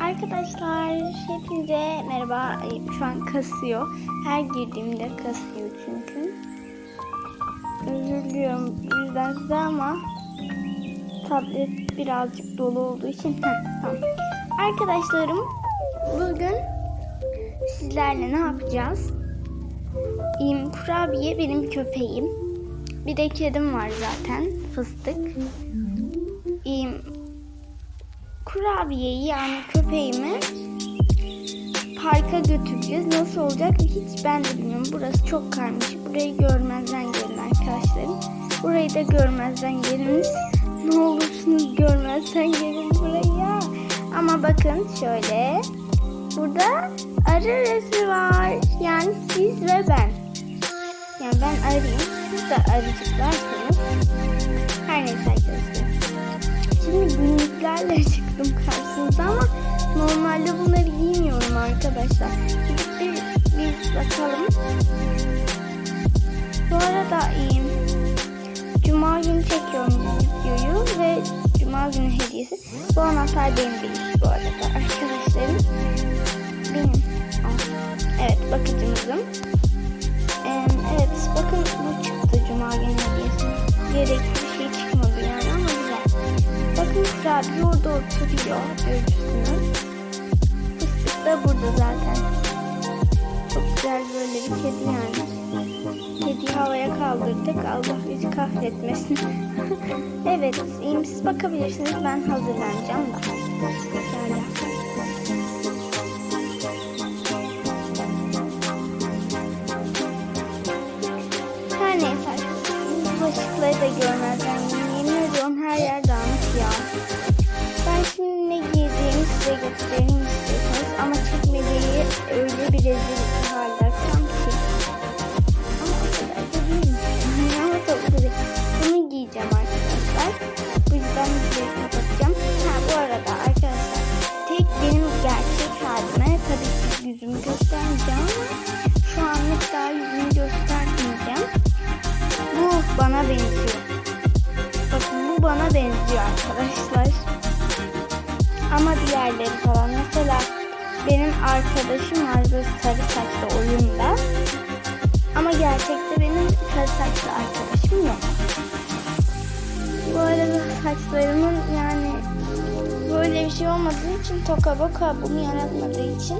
Arkadaşlar hepinize merhaba. Şu an kasıyor. Her girdiğimde kasıyor çünkü. Özür diliyorum yüzden size ama tablet birazcık dolu olduğu için. Tamam. Arkadaşlarım bugün sizlerle ne yapacağız? Kurabiye benim köpeğim. Bir de kedim var zaten fıstık. Kurabiyeyi yani köpeğimi parka götüreceğiz. Nasıl olacak hiç ben de bilmiyorum. Burası çok karmaşık. Burayı görmezden gelin arkadaşlarım. Burayı da görmezden geliniz. Ne olursunuz görmezden gelin buraya. Ama bakın şöyle. Burada arı resmi var. Yani siz ve ben. Yani ben arayayım. Siz de arıcıklarsınız. Her neyse arkadaşlar. Şimdi günlüklerle çıktım karşınıza ama normalde bunları giymiyorum arkadaşlar. Bir, bir bakalım. Bu arada iyiyim. Cuma günü çekiyorum videoyu ve Cuma günü hediyesi. Bu anahtar benim değil bu arada arkadaşlarım. Benim. Evet bakıcımızın. Kurabiye orada oturuyor. Görürsünüz. Fıstık da burada zaten. Çok güzel böyle bir kedi yani. Kediyi havaya kaldırdık. Allah bizi kahretmesin. evet, iyi siz bakabilirsiniz. Ben hazırlanacağım da. Şöyle. Her neyse. Bu bulaşıkları da görmezden. Yemin ediyorum her yer dağınık ya. Rezil bir halde açacağım ki. Ama o kadar da değil. Ama Bunu giyeceğim arkadaşlar. Bu yüzden videoyu kapatacağım. Bu arada arkadaşlar. Tek benim gerçek halime tabii ki yüzümü göstermeyeceğim ama şu anlık daha yüzümü göstermeyeceğim. Bu bana benziyor. Bakın bu bana benziyor arkadaşlar. Ama diğerleri falan. Arkadaşım var böyle sarı saçlı oyunda. Ama gerçekte benim sarı saçlı arkadaşım yok. Bu arada saçlarımın yani böyle bir şey olmadığı için toka boka bunu yaratmadığı için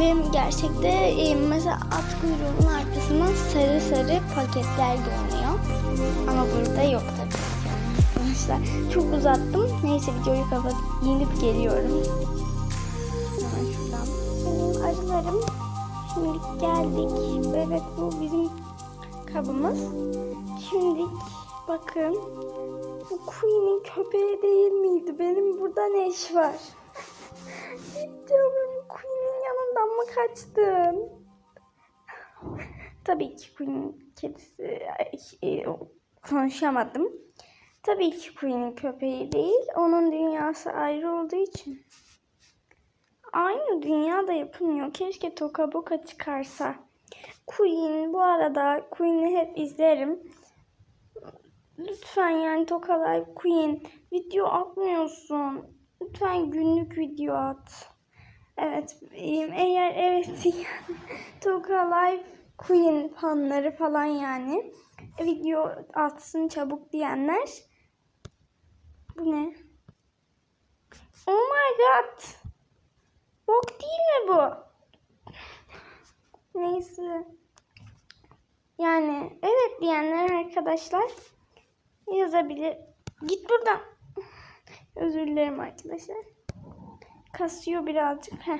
benim gerçekte e, mesela at kuyruğunun arkasından sarı sarı paketler görünüyor. Ama burada yok tabii. Arkadaşlar çok uzattım. Neyse videoyu kapatıp giyinip geliyorum. Arılarım şimdi geldik. Evet bu bizim kabımız. Şimdi bakın bu Queen'in köpeği değil miydi? Benim burada ne iş var? Yavrum Queen'in yanından mı kaçtın? Tabii ki Queen'in kedisi ay, e, konuşamadım. Tabii ki Queen'in köpeği değil. Onun dünyası ayrı olduğu için. Aynı dünyada yapılmıyor. Keşke Toka Boka çıkarsa. Queen bu arada Queen'i hep izlerim. Lütfen yani Toka Live Queen video atmıyorsun. Lütfen günlük video at. Evet eğer evet yani Toka Live Queen fanları falan yani video atsın çabuk diyenler. Bu ne? Oh my god. Bok değil mi bu? Neyse. Yani evet diyenler arkadaşlar yazabilir. Git buradan. Özür dilerim arkadaşlar. Kasıyor birazcık. Heh.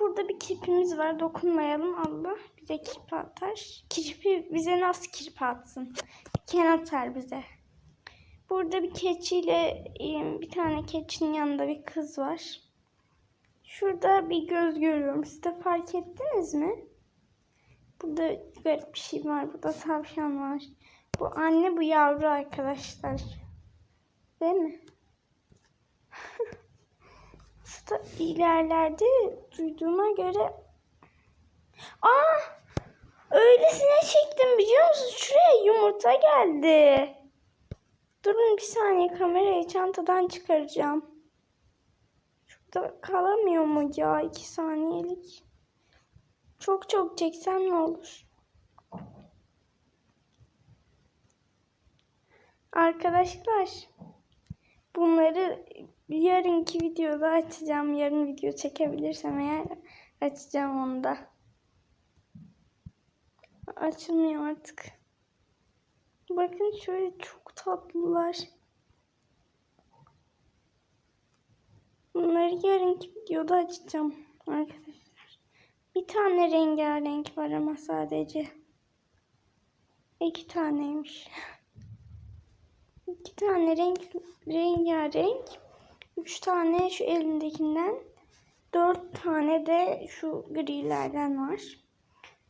Burada bir kirpimiz var. Dokunmayalım Allah. Bize kirpi atar. Kirpi bize nasıl kirpi atsın? Ken atar bize. Burada bir keçiyle bir tane keçinin yanında bir kız var. Şurada bir göz görüyorum. Siz de fark ettiniz mi? Burada garip bir şey var. Burada tavşan var. Bu anne bu yavru arkadaşlar. Değil mi? Şurada ilerlerde duyduğuma göre Aa! Öylesine çektim biliyor musun? Şuraya yumurta geldi. Durun bir saniye kamerayı çantadan çıkaracağım. Şurada kalamıyor mu ya iki saniyelik? Çok çok çeksem ne olur? Arkadaşlar bunları yarınki videoda açacağım. Yarın video çekebilirsem eğer açacağım onu da. Açılmıyor artık. Bakın şöyle çok tatlılar. Bunları yarınki videoda açacağım arkadaşlar. Bir tane rengarenk var ama sadece. İki taneymiş. İki tane renk rengarenk. Üç tane şu elimdekinden. Dört tane de şu grilerden var.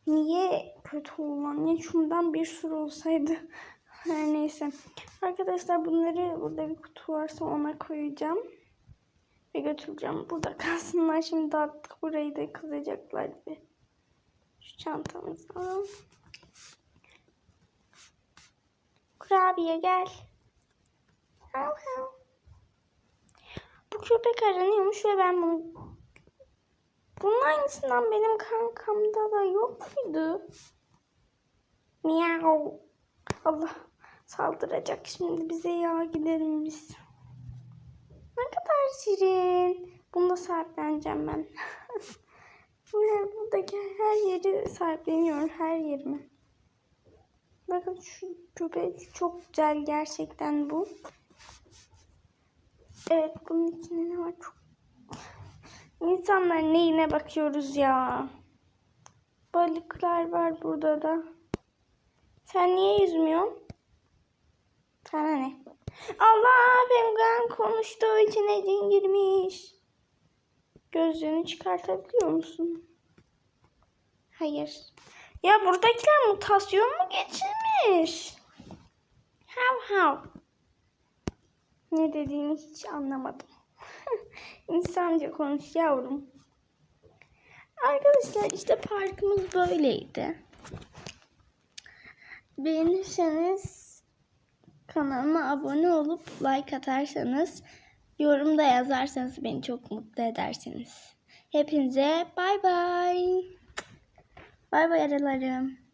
Niye kötü olan? Ya şundan bir sürü olsaydı. Her neyse. Arkadaşlar bunları burada bir kutu varsa ona koyacağım. Ve götüreceğim. Burada kalsınlar. Şimdi dağıttık burayı da kızacaklar diye. Şu çantamızı alalım. Kurabiye gel. Bu köpek aranıyormuş ve ben bunu bunun aynısından benim kankamda da yok muydu? Miau. Allah saldıracak şimdi bize ya gidelim biz. Ne kadar şirin. Bunu da sahipleneceğim ben. Buradaki her yeri sahipleniyorum. Her yerimi. Bakın şu köpek çok güzel gerçekten bu. Evet bunun içinde ne var çok. İnsanlar neyine bakıyoruz ya. Balıklar var burada da. Sen niye yüzmüyorsun? Sana ne? Allah penguen konuştuğu içine cin girmiş. Gözlüğünü çıkartabiliyor musun? Hayır. Ya buradakiler mutasyon mu geçirmiş? Hav hav. Ne dediğini hiç anlamadım. İnsanca konuş yavrum. Arkadaşlar işte parkımız böyleydi. Beğenirseniz kanalıma abone olup like atarsanız, yorumda yazarsanız beni çok mutlu edersiniz. Hepinize bay bay. Bay bay aralarım.